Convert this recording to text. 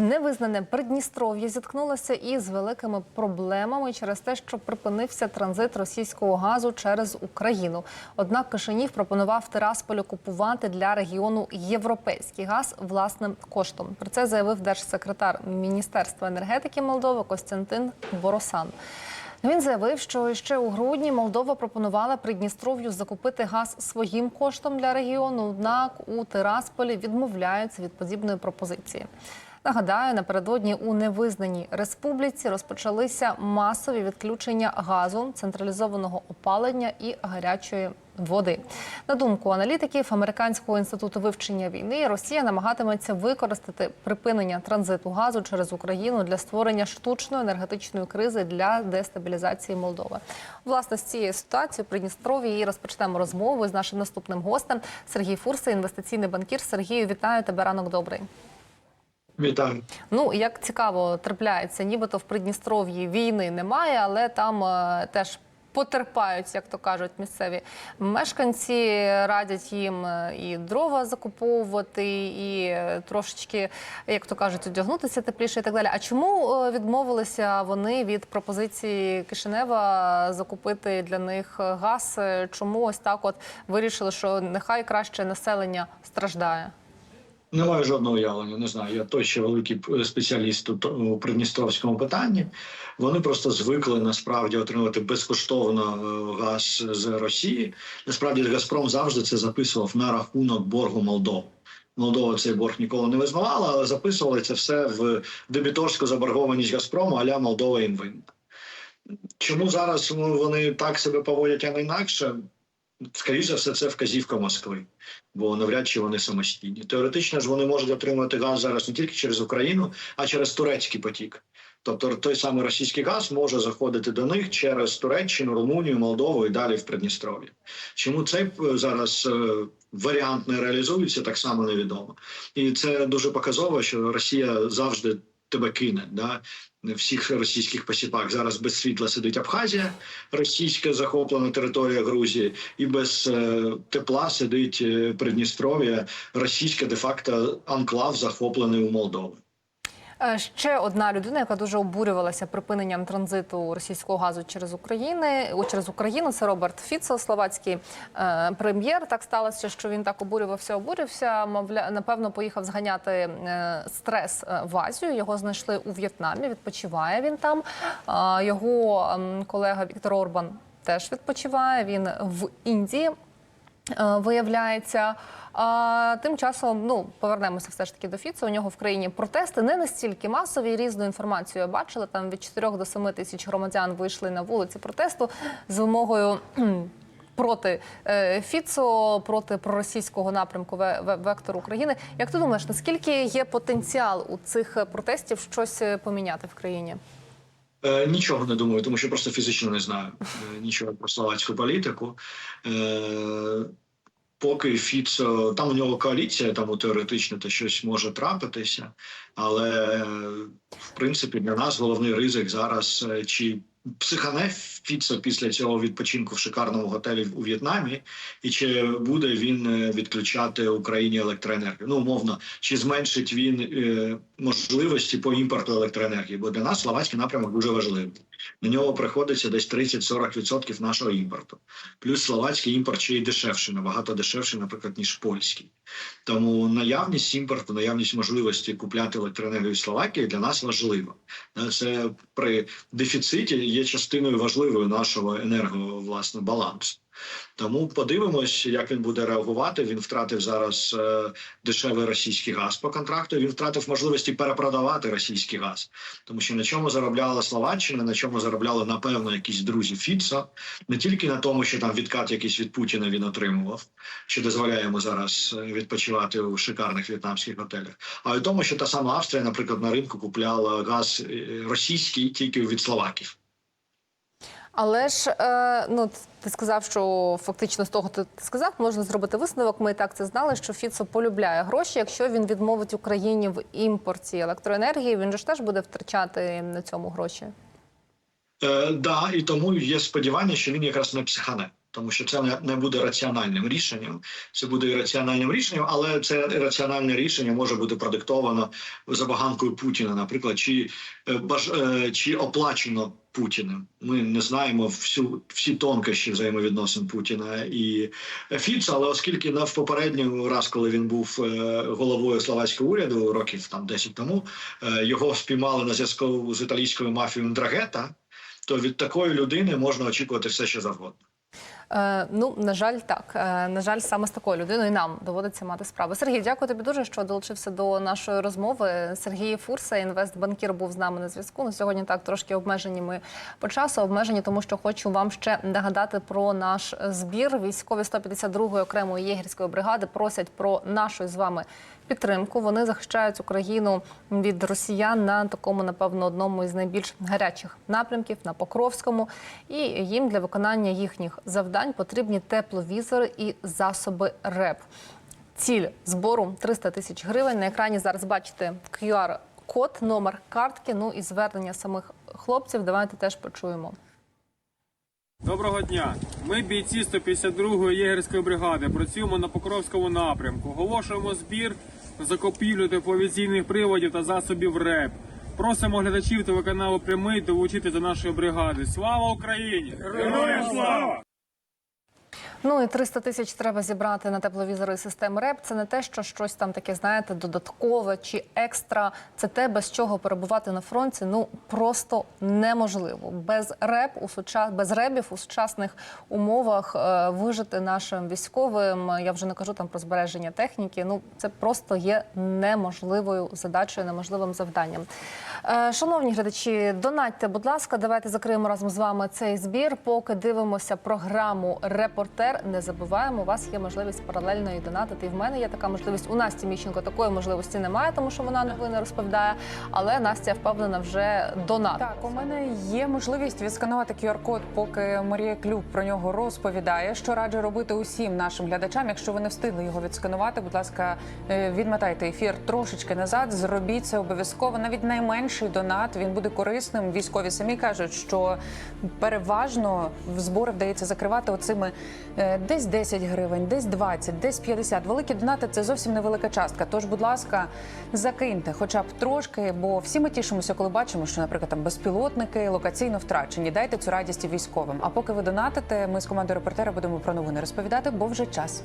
Невизнане Придністров'я зіткнулося із великими проблемами через те, що припинився транзит російського газу через Україну. Однак Кишинів пропонував Тирасполю купувати для регіону європейський газ власним коштом. Про це заявив держсекретар Міністерства енергетики Молдови Костянтин Боросан. Він заявив, що ще у грудні Молдова пропонувала Придністров'ю закупити газ своїм коштом для регіону. Однак у Тирасполі відмовляються від подібної пропозиції. Нагадаю, напередодні у невизнаній республіці розпочалися масові відключення газу, централізованого опалення і гарячої води. На думку аналітиків Американського інституту вивчення війни, Росія намагатиметься використати припинення транзиту газу через Україну для створення штучної енергетичної кризи для дестабілізації Молдови. Власне, з цієї ситуації в Придністров'ї і розпочнемо розмову з нашим наступним гостем Сергій Фурса, інвестиційний банкір. Сергію, вітаю тебе. Ранок добрий. Вітаю. Ну як цікаво трапляється, нібито в Придністров'ї війни немає, але там е, теж. Потерпають, як то кажуть, місцеві мешканці радять їм е, і дрова закуповувати, і е, трошечки, як то кажуть, одягнутися тепліше і так далі. А чому е, відмовилися вони від пропозиції Кишинева закупити для них газ? Чому ось так от вирішили, що нехай краще населення страждає? Не маю жодного уявлення, не знаю. Я той великий спеціаліст то- у придністровському питанні. Вони просто звикли насправді отримувати безкоштовно е, газ з Росії. Насправді Газпром завжди це записував на рахунок боргу Молдови. Молдова цей борг ніколи не визнавала, але записували це все в дебіторську заборгованість Газпрому, аля Молдова їм винна. Чому зараз ну, вони так себе поводять, а не інакше? Скоріше за все, це вказівка Москви, бо навряд чи вони самостійні. Теоретично ж вони можуть отримувати газ зараз не тільки через Україну, а через турецький потік. Тобто той самий російський газ може заходити до них через Туреччину, Румунію, Молдову і далі в Придністров'я. Чому цей е, зараз е, варіант не реалізується, так само невідомо. І це дуже показово, що Росія завжди тебе кине. Да? Всіх російських посіпах зараз без світла сидить Абхазія, російська захоплена територія Грузії, і без е, тепла сидить е, Придністров'я, російська де-факто анклав захоплений у Молдови. Е, Ще одна людина, яка дуже обурювалася припиненням транзиту російського газу через Україну, о, через Україну. Це Роберт Фіцо, словацький е, прем'єр. Так сталося, що він так обурювався, обурювався. Мовля, напевно, поїхав зганяти е, стрес в Азію. Його знайшли у В'єтнамі. Відпочиває він там. Його колега Віктор Орбан теж відпочиває. Він в Індії. Е, виявляється. А тим часом, ну повернемося все ж таки до Фіцу. У нього в країні протести не настільки масові. Різну інформацію я бачила. Там від 4 до 7 тисяч громадян вийшли на вулиці протесту з вимогою. Проти е, Фіцо, проти проросійського напрямку ве- ве- вектору України. Як ти думаєш, наскільки є потенціал у цих протестів щось е, поміняти в країні? Е, нічого не думаю, тому що просто фізично не знаю е, нічого про словацьку політику. Е, поки Фіцо, там у нього коаліція, там теоретично то щось може трапитися, але в принципі для нас головний ризик зараз чи психане Фіцо після цього відпочинку в шикарному готелі у В'єтнамі, і чи буде він е, відключати Україні електроенергію? Ну, умовно, чи зменшить він е, можливості по імпорту електроенергії? Бо для нас словацький напрямок дуже важливий. На нього приходиться десь 30-40% нашого імпорту. Плюс словацький імпорт ще й дешевший, набагато дешевший, наприклад, ніж польський. Тому наявність імпорту, наявність можливості купляти електроенергію Словакії для нас важлива. Е, Це при дефіциті є частиною важливою нашого енерговласного балансу. Тому подивимось, як він буде реагувати. Він втратив зараз е, дешевий російський газ по контракту. Він втратив можливості перепродавати російський газ, тому що на чому заробляла Словаччина, на чому заробляли напевно якісь друзі Фіца, не тільки на тому, що там відкат якийсь від Путіна він отримував, що дозволяє йому зараз е, відпочивати у шикарних в'єтнамських готелях, а й тому, що та сама Австрія, наприклад, на ринку купляла газ е, російський тільки від словаків. Але ж е, ну ти сказав, що фактично з того, ти сказав, можна зробити висновок. Ми і так це знали, що Фіцо полюбляє гроші. Якщо він відмовить Україні в імпорті електроенергії, він же ж теж буде втрачати на цьому гроші. Е, да, і тому є сподівання, що він якраз не психане. Тому що це не, буде раціональним рішенням, це буде ірраціональним рішенням, але це раціональне рішення може бути продиктовано забаганкою Путіна, наприклад, чи е, баж, е, чи оплачено Путіним. Ми не знаємо всю всі тонкощі взаємовідносин Путіна і Фіца, але оскільки на в попередній раз, коли він був е, головою словацького уряду, років там 10 тому, е, його спіймали на зв'язку з італійською мафією Драгета, то від такої людини можна очікувати все, що завгодно. Е, ну, на жаль, так. Е, на жаль, саме з такою людиною нам доводиться мати справу. Сергій, дякую тобі дуже, що долучився до нашої розмови. Сергій Фурса, інвестбанкір, був з нами на зв'язку. На сьогодні так трошки обмежені ми по часу. Обмежені, тому що хочу вам ще нагадати про наш збір. Військові 152-ї окремої єгерської бригади просять про нашу з вами підтримку. Вони захищають Україну від росіян на такому, напевно, одному із найбільш гарячих напрямків на Покровському. І їм для виконання їхніх завдань потрібні тепловізори і засоби РЕП. Ціль збору 300 тисяч гривень. На екрані зараз бачите QR-код, номер картки. Ну і звернення самих хлопців. Давайте теж почуємо. Доброго дня. Ми бійці 152-ї єгерської бригади. Працюємо на Покровському напрямку. Оголошуємо збір закупівлю тепловізійних приводів та засобів РЕП. Просимо глядачів телеканалу Прямий долучити до нашої бригади. Слава Україні! Героям слава! Ну і 300 тисяч треба зібрати на тепловізори системи РЕП. Це не те, що щось там таке, знаєте, додаткове чи екстра. Це те, без чого перебувати на фронті. Ну просто неможливо. Без РЕП у сучас... без ребів у сучасних умовах е, вижити нашим військовим. Я вже не кажу там про збереження техніки. Ну це просто є неможливою задачею, неможливим завданням. Е, шановні глядачі, донатьте, будь ласка, давайте закриємо разом з вами цей збір. Поки дивимося програму Репортер. Не забуваємо, у вас є можливість паралельно і донатити. І в мене є така можливість. У Насті Міщенко такої можливості немає, тому що вона новини розповідає. Але Настя впевнена вже донат. Так, у мене є можливість відсканувати QR-код, поки Марія Клюк про нього розповідає. Що раджу робити усім нашим глядачам. Якщо ви не встигли його відсканувати, будь ласка, е, відмотайте ефір трошечки назад. Зробіть це обов'язково. Навіть найменший донат він буде корисним. Військові самі кажуть, що переважно в збори вдається закривати оцими е, десь 10 гривень, десь 20, десь 50. Великі донати це зовсім невелика частка. Тож, будь ласка, закиньте, хоча б трошки, бо всі ми тішимося, коли бачимо, що, наприклад, там безпілотники локаційно втрачені. Дайте цю радість військовим. А поки ви донатите, ми з командою репортера будемо про новини розповідати, бо вже час.